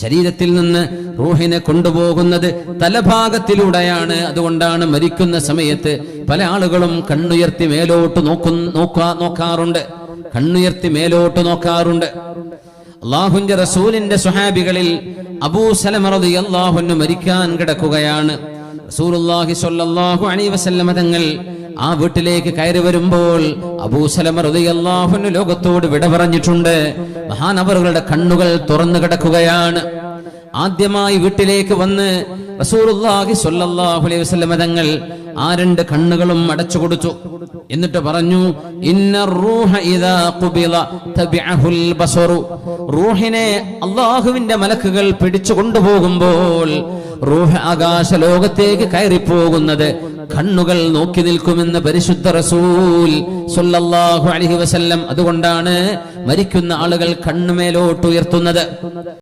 ശരീരത്തിൽ നിന്ന് റൂഹിനെ കൊണ്ടുപോകുന്നത് തലഭാഗത്തിലൂടെയാണ്. അതുകൊണ്ടാണ് മരിക്കുന്ന സമയത്ത് പല ആളുകളും കണ്ണുയർത്തി മേലോട്ട് നോക്കു നോക്കാ നോക്കാറുണ്ട്. കണ്ണുയർത്തി മേലോട്ട് നോക്കാറുണ്ട്. അള്ളാഹുന്റെ റസൂലിന്റെ സുഹാബികളിൽ അബൂ സലമ റളിയല്ലാഹു മരിക്കാൻ കിടക്കുകയാണ്. റസൂലുള്ളാഹി സ്വല്ലല്ലാഹു അലൈഹി വസല്ലമ തങ്ങൾ ആ വീട്ടിലേക്ക് കയറി വരുമ്പോൾ അബൂ സലമ റളിയല്ലാഹു അൻഹു ലോകത്തോട് വിട പറഞ്ഞിട്ടുണ്ട്. മഹാനവറുകളുടെ കണ്ണുകൾ തുറന്നു കിടക്കുകയാണ്. ആദ്യമായി വീട്ടിലേക്ക് വന്ന് റസൂലുള്ളാഹി സ്വല്ലല്ലാഹു അലൈഹി വസല്ലമ തങ്ങൾ ആ രണ്ട് കണ്ണുകളും അടച്ചു കൊടുത്തു. എന്നിട്ട് പറഞ്ഞു ഇന്ന റൂഹ ഇദാ ഖുബില ബസറു. റൂഹിനെ അള്ളാഹുവിന്റെ മലക്കുകൾ പിടിച്ചു കൊണ്ടുപോകുമ്പോൾ റൂഹ് ആകാശ ലോകത്തേക്ക് കയറിപ്പോകുന്നത് കണ്ണുകൾ നോക്കി നിൽക്കുമെന്ന് പരിശുദ്ധ റസൂൽ സല്ലല്ലാഹു അലൈഹി വസല്ലം അതുകൊണ്ടാണ് മരിക്കുന്ന ആളുകൾ കണ്ണുമേലോട്ട് ഉയർത്തുന്നത്